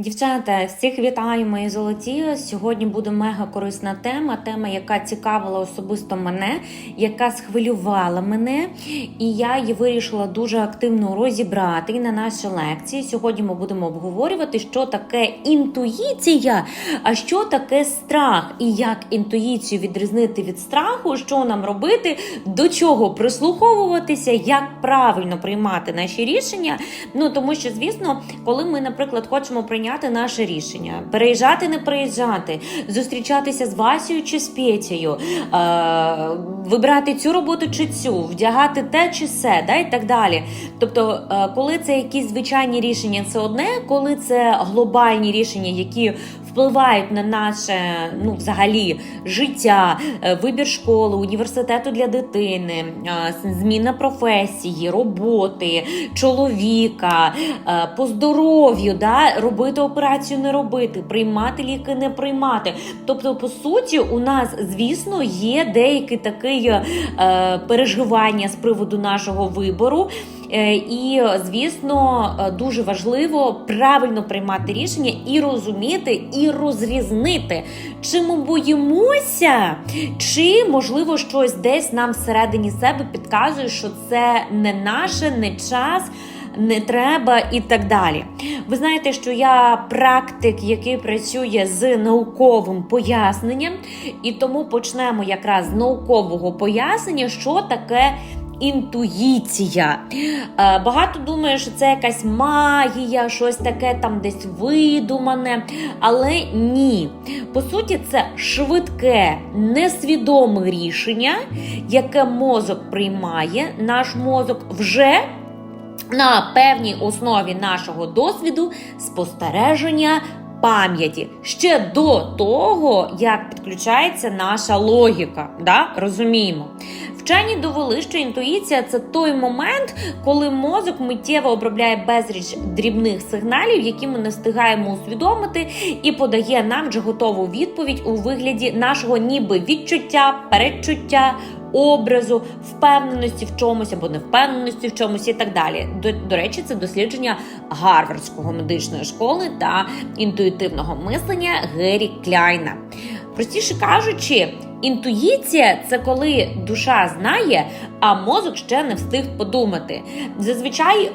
Дівчата, всіх вітаю, мої золоті. Сьогодні буде мега корисна тема. Тема, яка цікавила особисто мене, яка схвилювала мене, і я її вирішила дуже активно розібрати на нашій лекції. Сьогодні ми будемо обговорювати, що таке інтуїція, а що таке страх, і як інтуїцію відрізнити від страху, що нам робити, до чого прислуховуватися, як правильно приймати наші рішення. Ну тому що, звісно, коли ми, наприклад, хочемо прийняти наше рішення, переїжджати, не переїжджати, зустрічатися з Васею чи з Петєю, е- вибирати цю роботу чи цю, вдягати те чи се, да, і так далі. Тобто, е- коли це якісь звичайні рішення, це одне, коли це глобальні рішення, які впливають на наше ну, взагалі життя, е, вибір школи, університету для дитини, е, зміна професії, роботи, чоловіка, е, по здоров'ю, да, робити операцію, не робити, приймати ліки, не приймати. Тобто, по суті, у нас, звісно, є деякі такі е, переживання з приводу нашого вибору. Е, І, звісно, е, дуже важливо правильно приймати рішення і розуміти, і розрізнити, чи ми боїмося, чи можливо щось десь нам всередині себе підказує, що це не наше, не час. Не треба і так далі. Ви знаєте, що я практик, який працює з науковим поясненням, і тому почнемо якраз з наукового пояснення, що таке інтуїція. Е, Багато думає, що це якась магія, щось таке там десь видумане. Але ні. По суті, це швидке, несвідоме рішення, яке мозок приймає. Наш мозок вже. На певній основі нашого досвіду спостереження пам'яті ще до того, як підключається наша логіка. Да? Розуміємо. Вчені довели, що інтуїція це той момент, коли мозок миттєво обробляє безліч дрібних сигналів, які ми не встигаємо усвідомити, і подає нам вже готову відповідь у вигляді нашого ніби відчуття, передчуття. Образу, впевненості в чомусь або невпевненості в чомусь і так далі. До, до речі, це дослідження Гарвардського медичної школи та інтуїтивного мислення Гері Кляйна. Простіше кажучи, інтуїція це коли душа знає, а мозок ще не встиг подумати. Зазвичай е,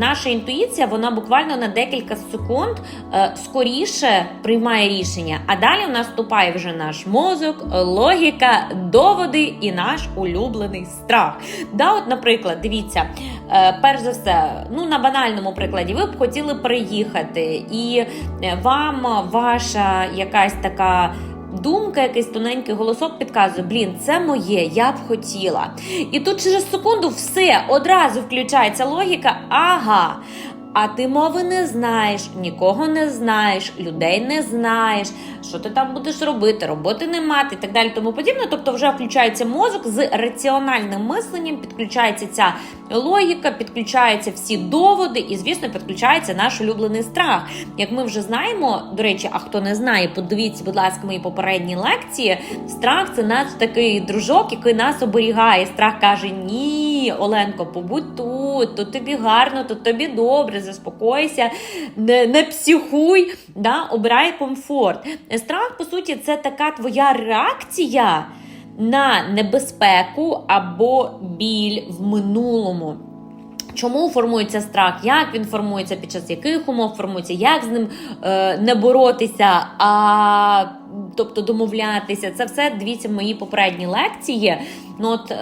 наша інтуїція вона буквально на декілька секунд е, скоріше приймає рішення, а далі в нас вступає вже наш мозок, логіка, доводи і наш улюблений страх. Да, от, наприклад, дивіться, е, перш за все, ну на банальному прикладі, ви б хотіли переїхати, і е, вам ваша якась така думка, якийсь тоненький голосок підказує: блін, це моє, я б хотіла. І тут через секунду все одразу включається логіка. Ага. А ти мови не знаєш, нікого не знаєш, людей не знаєш, що ти там будеш робити, роботи не мати і так далі, тому подібне. Тобто вже включається мозок з раціональним мисленням, підключається ця логіка, підключаються всі доводи, і, звісно, підключається наш улюблений страх. Як ми вже знаємо, до речі, а хто не знає, подивіться, будь ласка, мої попередні лекції. Страх це наш такий дружок, який нас оберігає. Страх каже: Ні, Оленко, побудь тут, тут тобі гарно, тут тобі добре, заспокойся, не, не психуй, да, обирай комфорт. Страх, по суті, це така твоя реакція на небезпеку або біль в минулому. Чому формується страх? Як він формується, під час яких умов формується, як з ним е, не боротися, а тобто домовлятися? Це все дивіться мої попередні лекції. Ну от е,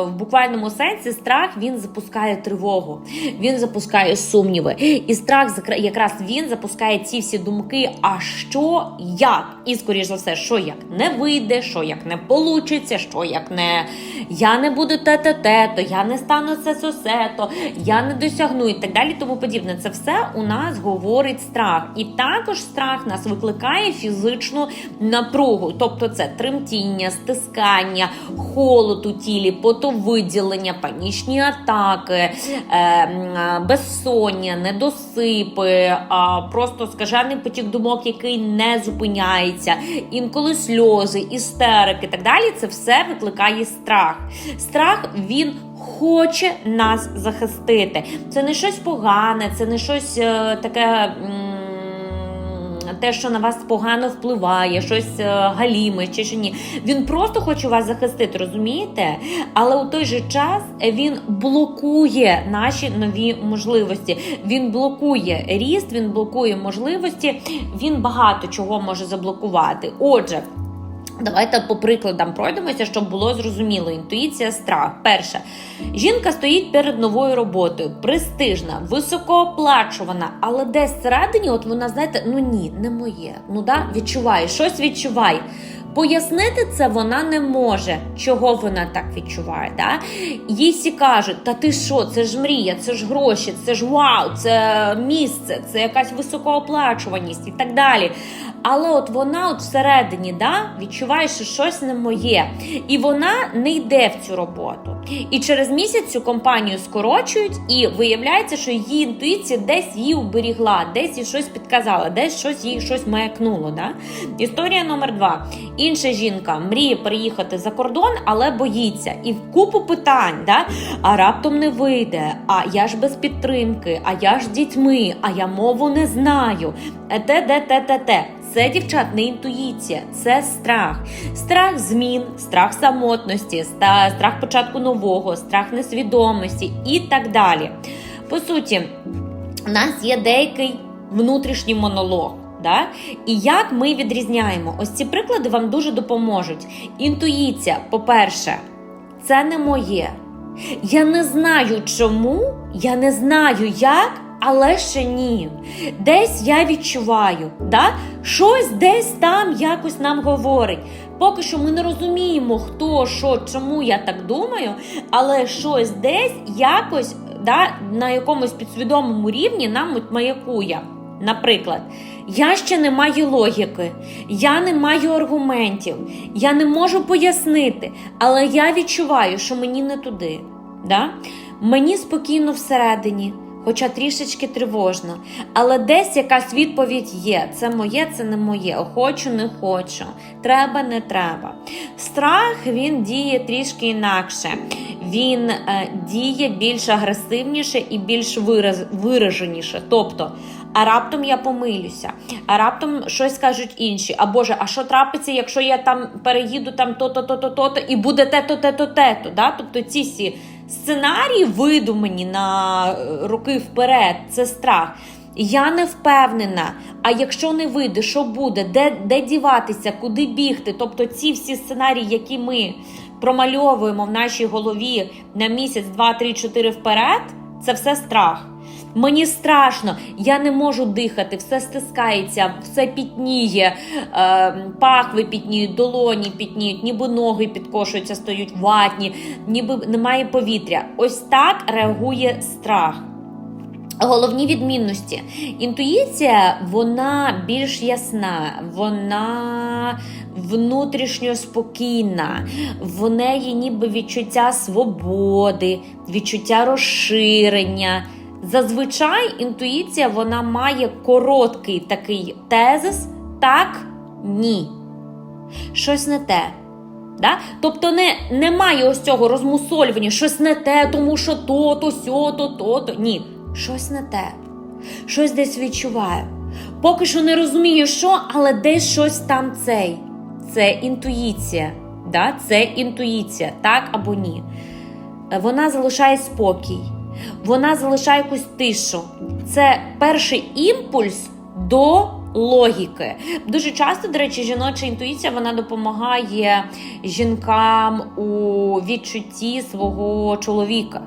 в буквальному сенсі страх він запускає тривогу, він запускає сумніви. І страх якраз він запускає ці всі думки. А що як? І скоріш за все, що як не вийде, що як не получиться, що як не я не буду те-те-те, то я не стану це сосе, то я не досягну і так далі. Тому подібне. Це все у нас говорить страх. І також страх нас викликає фізичну напругу, тобто це тремтіння, стискання, холод у тілі, потовиділення, панічні атаки, е, безсоння, недосипи, просто скажений потік думок, який не зупиняється, інколи сльози, істерики і так далі. Це все викликає страх. Страх він. Хоче нас захистити. Це не щось погане, це не щось е, таке. Те, що на вас погано впливає, щось е, галіме чи що ні. Він просто хоче вас захистити, розумієте? Але у той же час він блокує наші нові можливості. Він блокує ріст, він блокує можливості, він багато чого може заблокувати. Отже. Давайте по прикладам пройдемося, щоб було зрозуміло. Інтуїція, страх. Перше, жінка стоїть перед новою роботою, престижна, високооплачувана, але десь всередині, от вона, знаєте, ну ні, не моє. Ну да, відчуває, щось відчуває. Пояснити це вона не може, чого вона так відчуває. Да? Їй всі кажуть, та ти що, це ж мрія, це ж гроші, це ж вау, це місце, це якась високооплачуваність і так далі. Але от вона от всередині да, відчуває, що щось не моє. І вона не йде в цю роботу. І через місяць цю компанію скорочують, і виявляється, що її інтуїція десь її уберігла, десь їй щось підказала, десь щось їй щось маякнуло. Да? Історія номер два. Інша жінка мріє переїхати за кордон, але боїться. І в купу питань, да? а раптом не вийде, а я ж без підтримки, а я ж дітьми, а я мову не знаю. Е, Те, де, те, те, те. Це дівчат не інтуїція, це страх. Страх змін, страх самотності, страх початку нового, страх несвідомості і так далі. По суті, у нас є деякий внутрішній монолог. Да? І як ми відрізняємо? Ось ці приклади вам дуже допоможуть. Інтуїція, по-перше, це не моє. Я не знаю чому, я не знаю як, але ще ні. Десь я відчуваю, да? щось десь там якось нам говорить. Поки що ми не розуміємо, хто, що, чому я так думаю, але щось десь якось да, на якомусь підсвідомому рівні нам маякує. Наприклад, я ще не маю логіки, я не маю аргументів, я не можу пояснити, але я відчуваю, що мені не туди. Да? Мені спокійно всередині, хоча трішечки тривожно. Але десь якась відповідь є: це моє, це не моє. Хочу, не хочу, треба, не треба. Страх він діє трішки інакше. Він е, діє більш агресивніше і більш вираз, вираженіше. Тобто, а раптом я помилюся, а раптом щось скажуть інші. А Боже, а що трапиться, якщо я там переїду там то-то, то-то, то-то, і буде те-то, те-то, те-то. Да? Тобто ці всі сценарії видумані на е, роки вперед, це страх. Я не впевнена. А якщо не вийде, що буде, де, де діватися, куди бігти? Тобто ці всі сценарії, які ми промальовуємо в нашій голові на місяць, два, три, чотири вперед, це все страх. Мені страшно, я не можу дихати, все стискається, все пітніє, е, пахви пітніють, долоні пітніють, ніби ноги підкошуються, стають ватні, ніби немає повітря. Ось так реагує страх. Головні відмінності. Інтуїція вона більш ясна, вона внутрішньо спокійна, в неї ніби відчуття свободи, відчуття розширення. Зазвичай інтуїція вона має короткий такий тезис так, ні. Щось не те. Да? Тобто не, немає ось цього розмусолювання, щось не те, тому що то, то, сьо, то, то, то. Ні, щось не те. Щось десь відчуваю. Поки що не розумію, що, але десь щось там цей. Це інтуїція. Да? Це інтуїція, так або ні. Вона залишає спокій, вона залишає якусь тишу. Це перший імпульс до логіки. Дуже часто, до речі, жіноча інтуїція вона допомагає жінкам у відчутті свого чоловіка.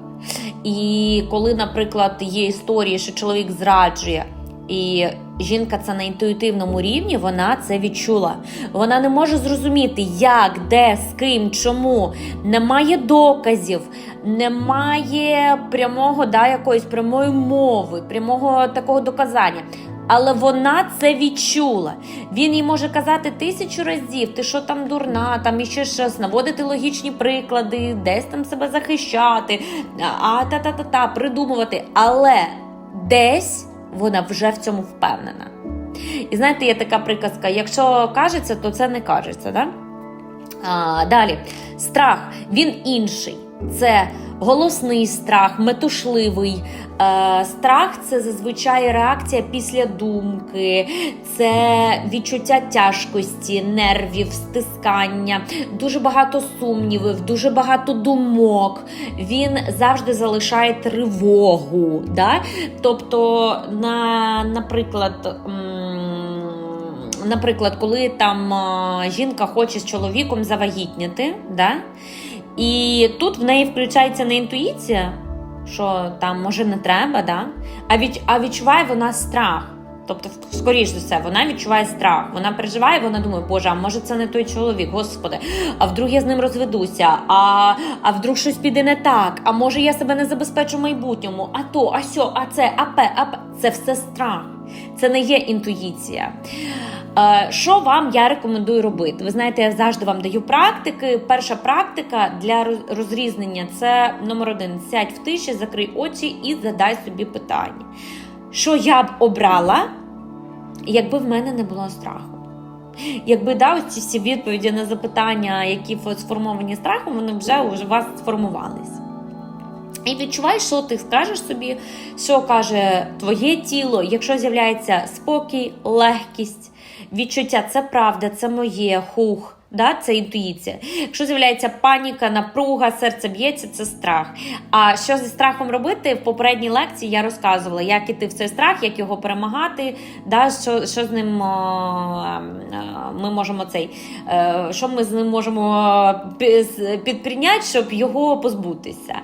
І коли, наприклад, є історії, що чоловік зраджує, і жінка це на інтуїтивному рівні, вона це відчула. Вона не може зрозуміти, як, де, з ким, чому. Немає доказів, немає прямого да, якоїсь прямої мови, прямого такого доказання. Але вона це відчула. Він їй може казати тисячу разів, ти що там дурна, там іще щось, наводити логічні приклади, десь там себе захищати, а та-та-та-та, придумувати. Але десь вона вже в цьому впевнена. І знаєте, є така приказка: якщо кажеться, то це не кажеться. Да? А, Далі, страх, він інший. Це голосний страх, метушливий. Е, страх це зазвичай реакція після думки, це відчуття тяжкості, нервів, стискання, дуже багато сумнівів, дуже багато думок. Він завжди залишає тривогу. Да? Тобто, на, наприклад. Наприклад, коли там жінка хоче з чоловіком завагітніти, да? І тут в неї включається не інтуїція, що там може не треба, да? а, від, а відчуває вона страх. Тобто, скоріш за все, вона відчуває страх. Вона переживає, вона думає, боже, а може це не той чоловік, господи, а вдруг я з ним розведуся, а, а вдруг щось піде не так, а може я себе не забезпечу в майбутньому, а то, а сьо, а це, а пе, а пе. Це все страх. Це не є інтуїція. Е, Що вам я рекомендую робити? Ви знаєте, я завжди вам даю практики. Перша практика для розрізнення це номер один: сядь в тиші, закрий очі і задай собі питання. Що я б обрала, якби в мене не було страху? Якби дав ці всі відповіді на запитання, які сформовані страхом, вони вже у вас сформувались. І відчуваєш, що ти скажеш собі, що каже твоє тіло, якщо з'являється спокій, легкість, відчуття це правда, це моє, хух. Да, це інтуїція. Якщо з'являється паніка, напруга, серце б'ється, це страх. А що зі страхом робити? В попередній лекції я розказувала, як іти в цей страх, як його перемагати, да, що, що з ним о, е, ми можемо цей, е, що ми з ним можемо пі- підприйняти, щоб його позбутися.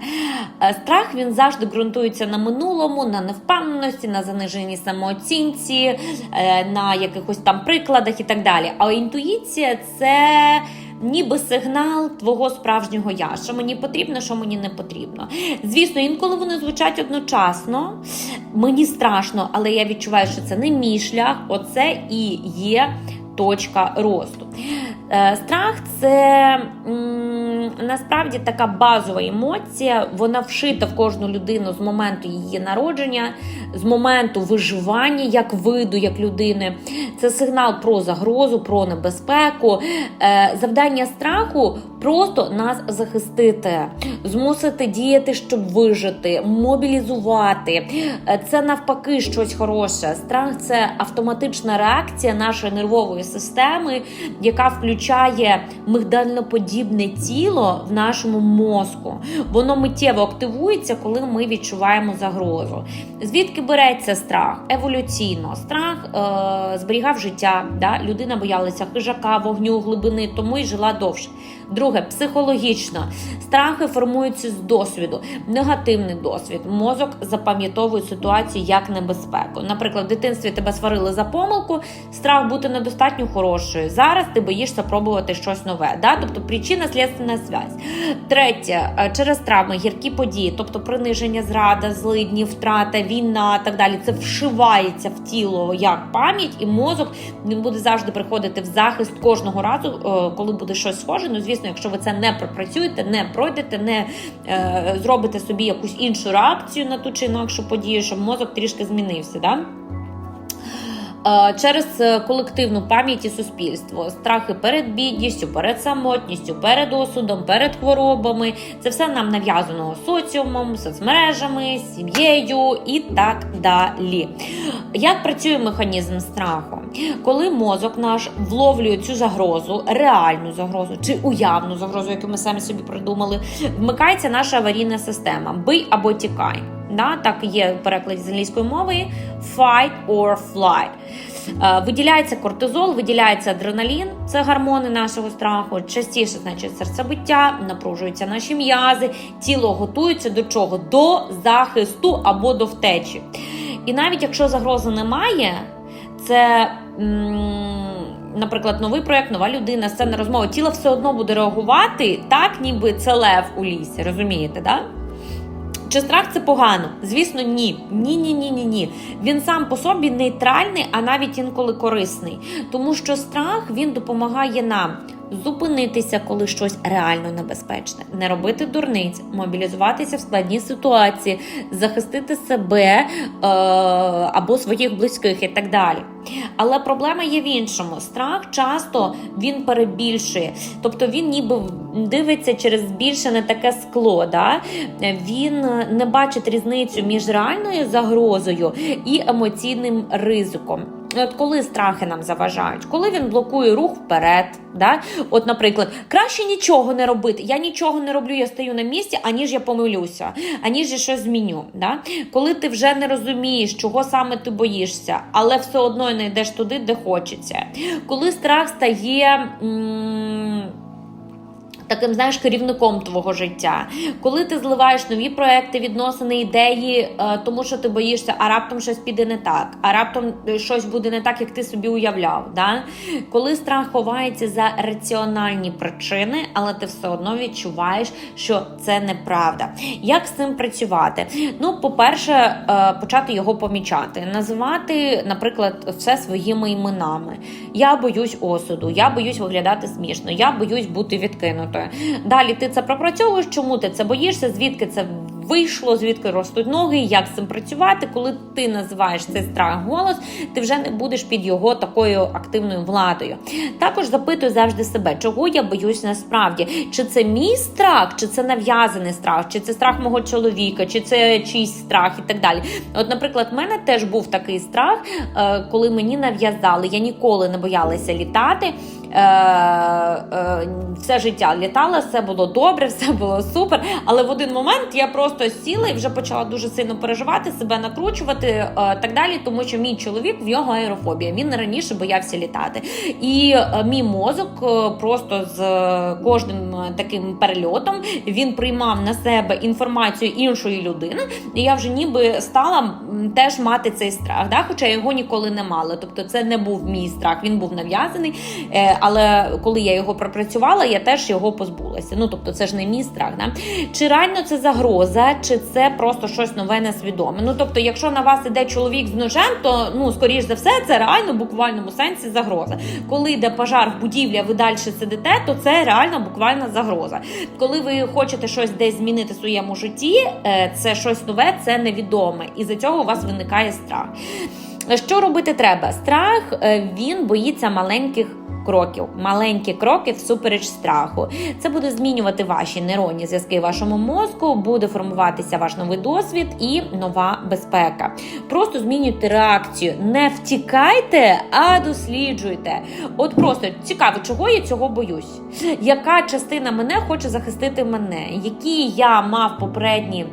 Е, Страх він завжди ґрунтується на минулому, на невпевненості, на заниженій самооцінці, е, на якихось там прикладах і так далі. А інтуїція це ніби сигнал твого справжнього я, що мені потрібно, що мені не потрібно. Звісно, інколи вони звучать одночасно. Мені страшно, але я відчуваю, що це не мій шлях, оце і є точка росту. Е, Страх це насправді така базова емоція, вона вшита в кожну людину з моменту її народження, з моменту виживання як виду, як людини. Це сигнал про загрозу, про небезпеку. Е, Завдання страху просто нас захистити, змусити діяти, щоб вижити, мобілізувати. Е, Це навпаки щось хороше. Страх це автоматична реакція нашої нервової системи, яка включає мигдальноподібне тіло в нашому мозку. Воно миттєво активується, коли ми відчуваємо загрозу. Звідки береться страх? Еволюційно. Страх е, зберігав життя. Да? Людина боялася хижака, вогню, глибини, тому й жила довше. Друге, психологічно. Страхи формуються з досвіду, негативний досвід. Мозок запам'ятовує ситуацію як небезпеку. Наприклад, в дитинстві тебе сварили за помилку, страх бути недостатньо хорошою. Зараз ти боїшся пробувати щось нове. Да? Тобто причина слідственна зв'язь. Третє, е, через травми, гіркі події, тобто приниження, зрада, злидні, втрата, війна так далі. Це вшивається в тіло як пам'ять, і мозок він буде завжди приходити в захист кожного разу, е, коли буде щось схоже. Ну, звісно, якщо ви це не пропрацюєте, не пройдете, не е, зробите собі якусь іншу реакцію на ту чи інакшу подію, щоб мозок трішки змінився. Да? Через е, колективну пам'ять і суспільство, страхи перед бідністю, перед самотністю, перед осудом, перед хворобами це все нам нав'язано соціумом, соцмережами, сім'єю і так далі. Як працює механізм страху? Коли мозок наш вловлює цю загрозу, реальну загрозу чи уявну загрозу, яку ми самі собі придумали, вмикається наша аварійна система: бий або тікай. Да, так є в перекладі з англійської мови fight or flight. Е, Виділяється кортизол, виділяється адреналін, це гормони нашого страху. Частіше, значить, серцебиття, напружуються наші м'язи, тіло готується до чого? До захисту або до втечі. І навіть якщо загрози немає, це. Наприклад, новий проект, нова людина, сцена розмови, тіло все одно буде реагувати так, ніби це лев у лісі. Розумієте, да? Чи страх це погано? Звісно, ні. Ні, ні, ні, ні, ні. Він сам по собі нейтральний, а навіть інколи корисний. Тому що страх він допомагає нам зупинитися, коли щось реально небезпечне, не робити дурниць, мобілізуватися в складній ситуації, захистити себе е, або своїх близьких і так далі. Але проблема є в іншому. Страх часто він перебільшує, тобто він ніби дивиться через збільшене таке скло. Да? Він не бачить різницю між реальною загрозою і емоційним ризиком. От коли страхи нам заважають, коли він блокує рух вперед, да? от, наприклад, краще нічого не робити. Я нічого не роблю, я стою на місці, аніж я помилюся, аніж я щось зміню. Да? Коли ти вже не розумієш, чого саме ти боїшся, але все одно не йдеш туди, де хочеться. Коли страх стає. М- Таким знаєш керівником твого життя, коли ти зливаєш нові проекти, відносини, ідеї, е, тому що ти боїшся, а раптом щось піде не так, а раптом е, щось буде не так, як ти собі уявляв. Да? Коли страх ховається за раціональні причини, але ти все одно відчуваєш, що це неправда. Як з цим працювати? Ну, по-перше, е, почати його помічати, називати, наприклад, все своїми іменами. Я боюсь осуду, я боюсь виглядати смішно, я боюсь бути відкинутою. Далі ти це пропрацьовуєш, чому ти це боїшся, звідки це вийшло, звідки ростуть ноги, як з цим працювати. Коли ти називаєш цей страх голос, ти вже не будеш під його такою активною владою. Також запитуй завжди себе, чого я боюсь насправді. Чи це мій страх, чи це нав'язаний страх, чи це страх мого чоловіка, чи це чийсь страх і так далі. От, наприклад, в мене теж був такий страх, е, коли мені нав'язали. Я ніколи не боялася літати. Е, е, все життя літала, все було добре, все було супер. Але в один момент я просто сіла і вже почала дуже сильно переживати, себе накручувати е, так далі, тому що мій чоловік в нього аерофобія. Він раніше боявся літати. І мій мозок просто з кожним таким перельотом він приймав на себе інформацію іншої людини, і я вже ніби стала теж мати цей страх. Да? Хоча його ніколи не мала. Тобто, це не був мій страх, він був нав'язаний. Але коли я його пропрацювала, я теж його позбулася. Ну тобто, це ж не мій страх. Да? Чи реально це загроза, чи це просто щось нове несвідоме? Ну тобто, якщо на вас іде чоловік з ножем, то ну скоріш за все це реально в буквальному сенсі загроза. Коли йде пожар в будівлі, а ви далі сидите, то це реально буквальна загроза. Коли ви хочете щось десь змінити в своєму житті, е, це щось нове, це невідоме, і за цього у вас виникає страх. Що робити треба? Страх е, він боїться маленьких. Кроків, маленькі кроки всупереч страху. Це буде змінювати ваші нейронні зв'язки в вашому мозку, буде формуватися ваш новий досвід і нова безпека. Просто змінюйте реакцію. Не втікайте, а досліджуйте. От просто цікаво, чого я цього боюсь. Яка частина мене хоче захистити мене? Які я мав попередні.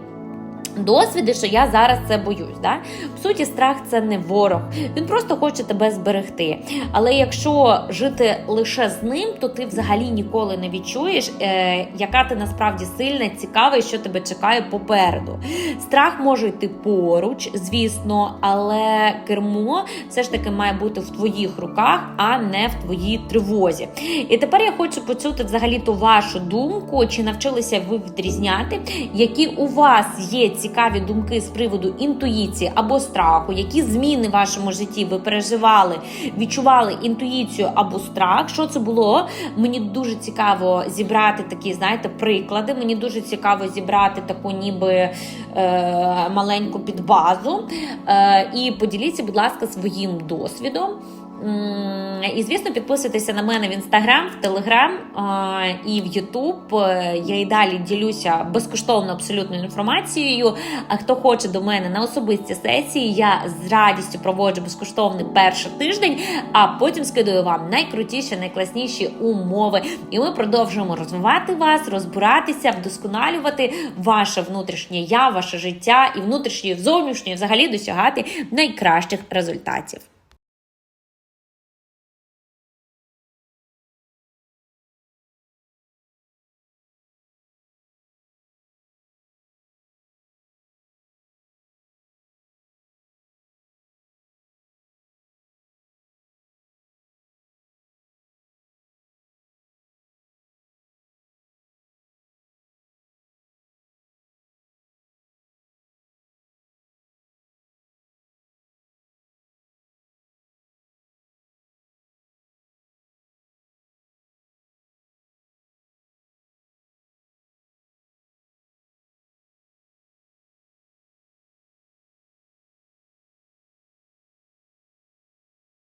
Досвіди, що я зараз це боюсь. Да? В суті, страх це не ворог. Він просто хоче тебе зберегти. Але якщо жити лише з ним, то ти взагалі ніколи не відчуєш, е, яка ти насправді сильна, цікава і що тебе чекає попереду. Страх може йти поруч, звісно, але кермо все ж таки має бути в твоїх руках, а не в твоїй тривозі. І тепер я хочу почути взагалі ту вашу думку, чи навчилися ви відрізняти, які у вас є цікаві думки з приводу інтуїції або страху, які зміни в вашому житті ви переживали, відчували інтуїцію або страх. Що це було? Мені дуже цікаво зібрати такі, знаєте, приклади. Мені дуже цікаво зібрати таку, ніби е, маленьку підбазу. Е, і поділіться, будь ласка, своїм досвідом. І, звісно, підписуйтеся на мене в інстаграм, в телеграм і в Ютуб. Е, Я і далі ділюся безкоштовно абсолютною інформацією. А хто хоче до мене на особисті сесії, я з радістю проводжу безкоштовний перший тиждень, а потім скидаю вам найкрутіші, найкласніші умови. І ми продовжуємо розвивати вас, розбиратися, вдосконалювати ваше внутрішнє я, ваше життя і внутрішнє, і зовнішнє, взагалі досягати найкращих результатів.